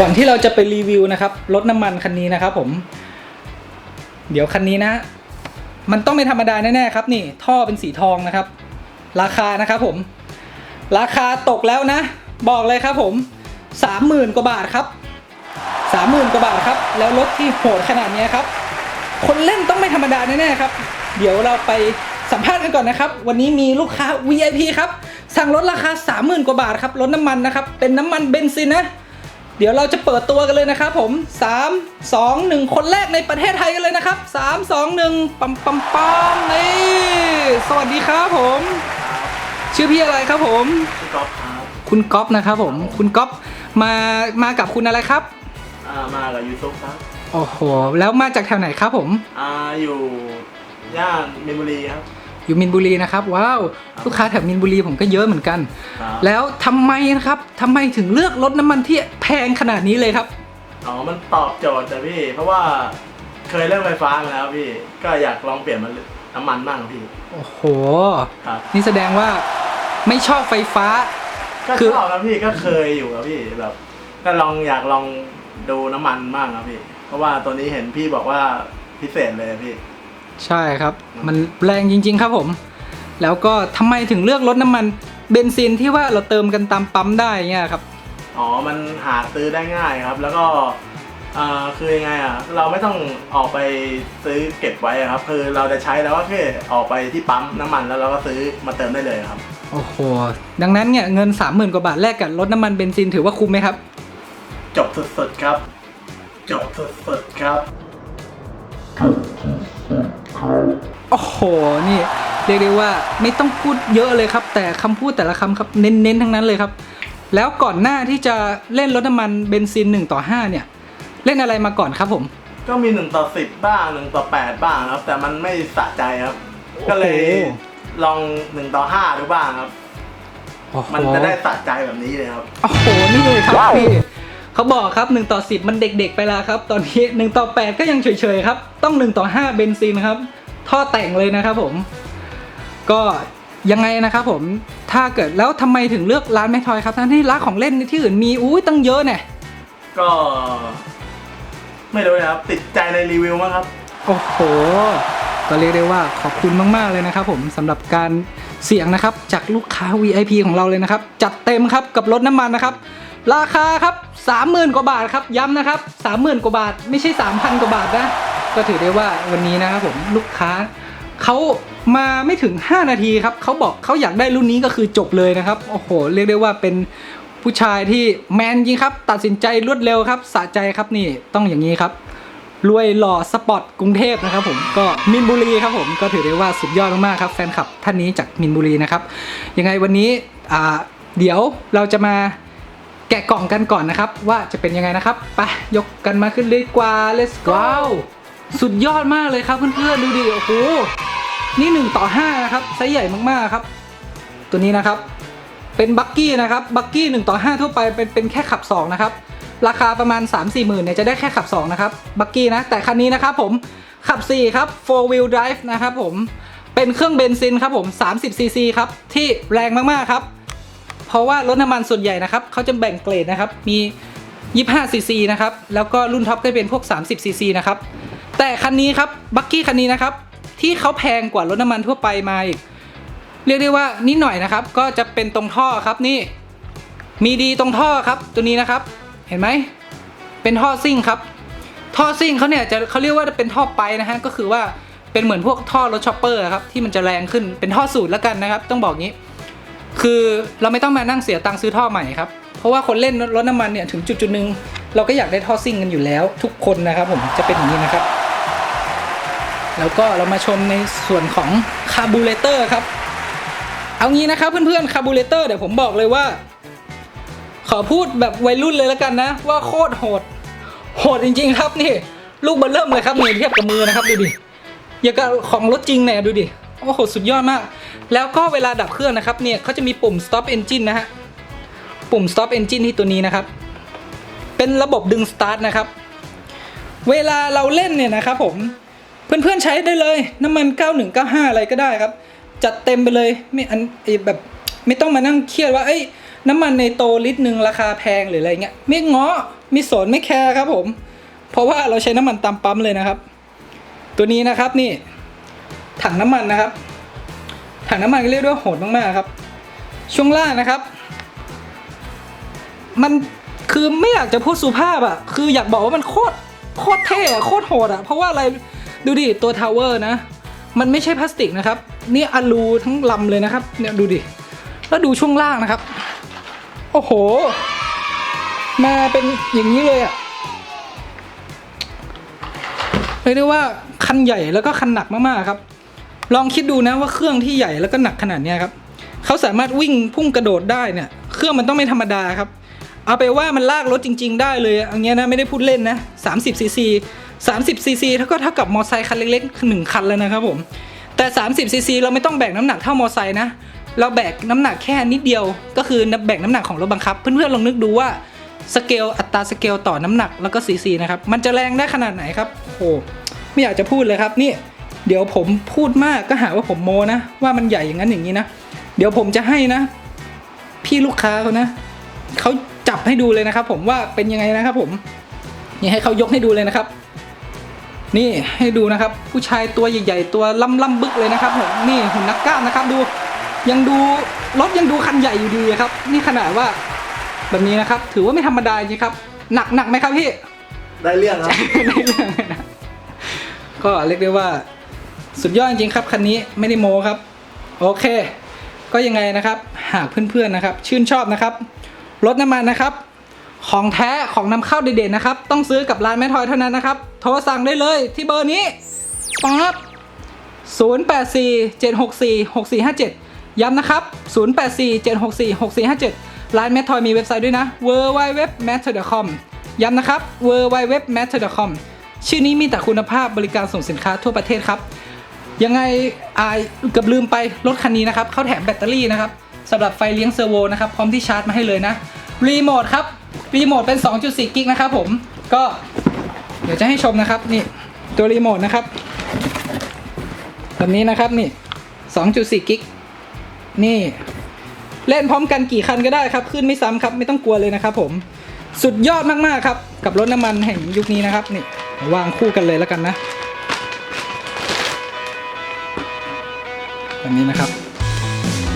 ก่อนที่เราจะไปรีวิวนะครับรถน้ำมันคันนี้นะครับผม เดี๋ยวคันนี้นะ มันต้องไม่ธรรมดาแน่ๆครับนี่ท่อเป็นสีทองนะครับ ราคานะครับผม ราคาตกแล้วนะ บอกเลยครับผมสามหมื่นกว่าบาทครับสามหมื่นกว่าบาทครับ แล้วรถที่โหดขนาดนี้ครับ คนเล่นต้องไม่ธรรมดาแน่ๆครับ เดี๋ยวเราไปสัมภาษณ์กันก่อนนะครับ วันนี้มีลูกค้า VIP ครับ สั่งรถราคา 30,000 กว่าบาทครับ รถน้ำมันนะครับ เป็นน้ำมันเบนซินนะ เดี๋ยวเราจะเปิดตัวกันเลยนะครับผม 3 2 1 คนแรกในประเทศไทยกันเลยนะครับ 3 2 1ปั๊มปั๊มปั๊มนี่สวัสดีครับผม ชื่อพี่อะไรครับผมพี่ก๊อฟครับคุณก๊อฟนะครับผม คุณก๊อฟมามากับคุณอะไรครับ อ่ามากับยูทูบครับโอ้โห แล้วมาจากแถวไหนครับผม อ่าอยู่ย่านมินบุรีครับ อยู่มินบุรีนะครับว้าวลูกค้าแถวมินบุรีผมก็เยอะเหมือนกันครับแล้วทำไมนะครับทำไมถึงเลือกรถน้ำมันที่แพงขนาดนี้เลยครับอ๋อมันตอบโจทย์นะพี่ เพราะว่าเคยเล่นไฟฟ้ามาแล้วพี่ ก็อยากลองเปลี่ยนมันน้ำมันบ้างพี่ โอ้โหครับนี่แสดงว่าไม่ชอบไฟฟ้า ก็คือชอบครับพี่ก็เคยอยู่ครับพี่แบบ ก็ลองอยากลองดูน้ำมันบ้างครับพี่ เพราะว่าตัวนี้เห็นพี่บอกว่าพิเศษเลยพี่ ใช่ครับ มันแรงจริง ๆ ครับผม แล้วก็ทำไมถึงเลือกรถน้ำมันเบนซินที่ว่าเราเติมกันตามปั๊มได้เงี้ยครับ อ๋อ มันหาซื้อได้ง่ายครับ แล้วก็อ่าคือยังไงอะ เราไม่ต้องออกไปซื้อเก็บไว้อะครับ คือเราจะใช้แล้วก็แค่ออกไปที่ปั๊มน้ำมันแล้วเราก็ซื้อมาเติมได้เลยครับ โอ้โห ดังนั้นเนี่ยเงิน 30,000 กว่าบาทแลกกับรถน้ำมันเบนซินถือว่าคุ้มไหมครับ จบสุดๆครับ จบสุดๆครับ โอ้โห นี่เรียกได้ว่าไม่ต้องพูดเยอะเลยครับ แต่คำพูดแต่ละคำครับเน้นๆทั้งนั้นเลยครับ แล้วก่อนหน้าที่จะเล่นรถน้ำมันเบนซิน 1 ต่อ 5 เนี่ย เล่นอะไรมาก่อนครับผม ก็มี 1 ต่อ 10 บ้าง 1 ต่อ 8 บ้างครับ แต่มันไม่สะใจครับ ก็เลยโอ้โหลอง 1 ต่อ 5 ดูบ้างครับโอ้โหมันจะได้สะใจแบบนี้เลยครับ โอ้โห นี่เลยครับพี่ เขาบอกครับ1ต่อ10 มันเด็กๆไปแล้วครับ ตอนนี้1ต่อ8 ก็ยังเฉยๆครับ ต้อง1ต่อ5เบนซินครับ ท่อแต่งเลยนะครับผม ก็ยังไงนะครับผม ถ้าเกิดแล้วทำไมถึงเลือกร้านแมททอยครับทั้งที่ร้านของเล่นที่อื่นมีอุ้ยตั้งเยอะเนี่ยก็ ไม่รู้นะครับ ติดใจในรีวิวมั้งครับ โอ้โห ก็เรียกได้ว่าขอบคุณมากๆเลยนะครับผมสำหรับการเสียงนะครับ จากลูกค้า VIP ของเราเลยนะครับ จัดเต็มครับกับรถน้ำมันนะครับ ราคาครับ 30,000 กว่าบาทครับย้ำนะครับ 30,000 กว่าบาท ไม่ใช่ 3,000 กว่าบาทนะ ก็ถือได้ว่าวันนี้นะครับผมลูกค้าเขามาไม่ถึง 5 นาทีครับเขาบอกเขาอยากได้รุ่นนี้ก็คือจบเลยนะครับโอ้โห เรียกได้ว่าเป็นผู้ชายที่แมนจริงครับ ตัดสินใจรวดเร็วครับสะใจครับนี่ต้องอย่างนี้ครับรวยหล่อสปอร์ตกรุงเทพนะครับผมก็มินบุรีครับผมก็ถือได้ว่าสุดยอดมากๆครับแฟนคลับท่านนี้จากมินบุรีนะครับยังไงวันนี้เดี๋ยวเราจะมา แกะกล่องกันก่อนนะครับ ว่าจะเป็นยังไงนะครับไปยกกันมาขึ้นเลยดีกว่า let's go สุดยอดมากเลยครับเพื่อนๆดูดิโอ้โหนี่1ต่อ5นะครับไซส์ใหญ่มากๆครับ ตัวนี้นะครับ เป็นบักกี้นะครับบักกี้1ต่อ5ทั่วไปเป็นเป็นแค่ขับ2นะครับราคาประมาณ 3 4หมื่นเนี่ยจะได้แค่ขับ 2 นะครับบักกี้นะ แต่คันนี้นะครับผมขับ 4 ครับ4 wheel drive นะครับผมเป็นเครื่องเบนซินครับผม30 cc ครับที่แรงมากๆครับ เพราะว่ารถน้ำมันส่วนใหญ่นะครับเขาจะแบ่งเกรดนะครับมี 25 cc นะครับแล้วก็รุ่นท็อปก็เป็นพวก 30 cc นะครับแต่คันนี้ครับบักกี้คันนี้นะครับที่เขาแพงกว่ารถน้ำมันทั่วไปมาอีกเรียกได้ว่านิดหน่อยนะครับ ก็จะเป็นตรงท่อครับนี่ มีดีตรงท่อครับตัวนี้นะครับ เห็นไหมเป็นท่อซิ่งครับท่อซิ่งเขาเนี่ยจะเขาเรียกว่าเป็นท่อไปนะฮะก็คือว่าเป็นเหมือนพวกท่อรถช็อปเปอร์ครับที่มันจะแรงขึ้นเป็นท่อสูตรแล้วกันนะครับ ต้องบอกงี้ คือเราไม่ต้องมานั่งเสียตังค์ซื้อท่อใหม่ครับ เพราะว่าคนเล่นรถน้ำมันเนี่ยถึงจุดจุดหนึ่งเราก็อยากได้ท่อซิ่งกันอยู่แล้ว ทุกคนนะครับผมจะเป็นอย่างนี้นะครับ แล้วก็เรามาชมในส่วนของคาร์บูเรเตอร์ครับ เอางี้นะครับเพื่อนๆคาร์บูเรเตอร์เดี๋ยวผมบอกเลยว่า ขอพูดแบบวัยรุ่นเลยแล้วกันนะ ว่าโคตรโหด โหดจริง ๆ ครับนี่ ลูกเบอลเริ่มเลยครับเนี่เทียบกับมือนะครับดูดิอย่างกับของรถจริงเนี่ยดูดิ โอ้โห สุดยอดมาก แล้วก็เวลาดับเครื่องนะครับ เนี่ยเขาจะมีปุ่ม stop engine นะฮะ ปุ่ม stop engine ที่ตัวนี้นะครับ เป็นระบบดึง start นะครับ เวลาเราเล่นเนี่ยนะครับผม เพื่อนๆใช้ได้เลย น้ำมัน 9195 อะไรก็ได้ครับ จัดเต็มไปเลย ไม่อันแบบไม่ต้องมานั่งเครียดว่า เอ้ย น้ำมันในโตลิตรหนึ่งราคาแพงหรืออะไรเงี้ย ไม่ง้อไม่สนไม่แคร์ครับผม เพราะว่าเราใช้น้ำมันตามปั๊มเลยนะครับ ตัวนี้นะครับนี่ ถังน้ำมันนะครับ ถังน้ำมันก็เรียกได้ว่าโหดมากๆครับ ช่วงล่างนะครับ มันคือไม่อยากจะพูดสุภาพอะคืออยากบอกว่ามันโคตรโคตรเท่อะโคตรโหดอะเพราะว่าอะไรดูดิตัวทาวเวอร์นะ มันไม่ใช่พลาสติกนะครับ นี่อลูทั้งลำเลยนะครับ เนี่ยดูดิแล้วดูช่วงล่างนะครับ โอ้โห มาเป็นอย่างนี้เลยอะเรียกได้ว่าคันใหญ่แล้วก็คันหนักมากๆครับ ลองคิดดูนะว่าเครื่องที่ใหญ่แล้วก็หนักขนาดนี้ครับเขาสามารถวิ่งพุ่งกระโดดได้เนี่ยเครื่องมันต้องไม่ธรรมดาครับเอาไปว่ามันลากรถจริง ๆ ได้เลยอันเนี้ยนะไม่ได้พูดเล่นนะ30ซีซี30ซีซีเท่าก็เท่ากับมอไซค์คันเล็กๆหนึ่งคันแล้วนะครับผมแต่ 30ซีซีเราไม่ต้องแบกน้ำหนักเท่ามอไซค์นะเราแบกน้ำหนักแค่นิดเดียว ก็คือแบกน้ำหนักของรถบังคับ เพื่อนๆลองนึกดูว่าสเกลอัตราสเกลต่อน้ำหนักแล้วก็ซีซีนะครับมันจะแรงได้ขนาดไหนครับโอ้โหไม่อยากจะพูดเลยครับนี่ เดี๋ยวผมพูดมากก็หาว่าผมโมนะ ว่ามันใหญ่อย่างนั้นอย่างนี้นะ เดี๋ยวผมจะให้นะ พี่ลูกค้าเขานะเขาจับให้ดูเลยนะครับ ผมว่าเป็นยังไงนะครับ ผมนี่ให้เขายกให้ดูเลยนะครับ นี่ให้ดูนะครับ ผู้ชายตัวใหญ่ๆตัวล่ำล่ำบึกเลยนะครับผมนี่หุ่นนักกล้ามนะครับ ดู ยังดูรถยังดูคันใหญ่อยู่ดีครับ นี่ขนาดว่าแบบนี้นะครับ ถือว่าไม่ธรรมดาจริงครับ หนักหนักไหมครับพี่ได้เรื่องครับในเรื่องเลยนะก็เรียกได้ว่า สุดยอดจริงครับคันนี้ไม่ได้โมครับ โอเค ก็ยังไงนะครับ หากเพื่อนๆนะครับ ชื่นชอบนะครับรถน้ำมันนะครับ ของแท้ของนำเข้าเด่นๆนะครับ ต้องซื้อกับร้านแม่ทอยเท่านั้นนะครับ โทรสั่งได้เลยที่เบอร์นี้ปั๊บ0847646457 ย้ำนะครับ 0847646457 ร้านแมททอยมีเว็บไซต์ด้วยนะ w w w m a t t e r c o m ย้ำนะครับ w w w m a t t e r c o m ชื่อนี้มีแต่คุณภาพบริการส่งสินค้าทั่วประเทศครับ ยังไงอายเกือบลืมไปรถคันนี้นะครับเขาแถมแบตเตอรี่นะครับสำหรับไฟเลี้ยงเซอร์โวนะครับพร้อมที่ชาร์จมาให้เลยนะรีโมทครับรีโมทเป็น 2.4 กิกนะครับผมก็เดี๋ยวจะให้ชมนะครับนี่ตัวรีโมทนะครับแบบนี้นะครับนี่ 2.4 กิกนี่เล่นพร้อมกันกี่คันก็ได้ครับ ขึ้นไม่ซ้ำครับไม่ต้องกลัวเลยนะครับผมสุดยอดมากๆครับ กับรถน้ำมันแห่งยุคนี้นะครับนี่วางคู่กันเลยแล้วกันนะ แบบนี้นะครับ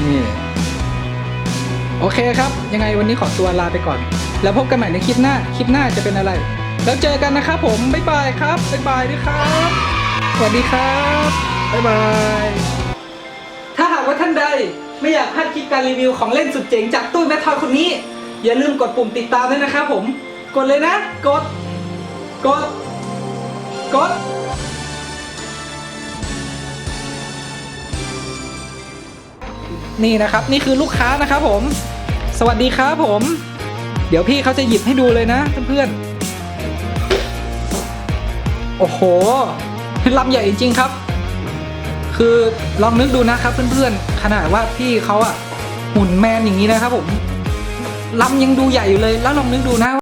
นี่ โอเคครับ ยังไงวันนี้ขอตัวลาไปก่อน แล้วพบกันใหม่ในคลิปหน้า คลิปหน้าจะเป็นอะไร แล้วเจอกันนะครับผม บ๊ายบายครับ บ๊ายบายด้วยครับ สวัสดีครับ บ๊ายบาย ถ้าหากว่าท่านใดไม่อยากพลาดคลิปการรีวิวของเล่นสุดเจ๋งจากตู้แมททอยคนนี้ อย่าลืมกดปุ่มติดตามด้วยนะครับผม กดเลยนะ กด กด กด นี่นะครับ นี่คือลูกค้านะครับผม สวัสดีครับผม เดี๋ยวพี่เขาจะหยิบให้ดูเลยนะเพื่อนๆโอ้โหลำใหญ่จริงครับ คือลองนึกดูนะครับเพื่อนๆขนาดว่าพี่เขาอะหุ่นแมนอย่างนี้นะครับผมลำยังดูใหญ่อยู่เลยแล้วลองนึกดูนะ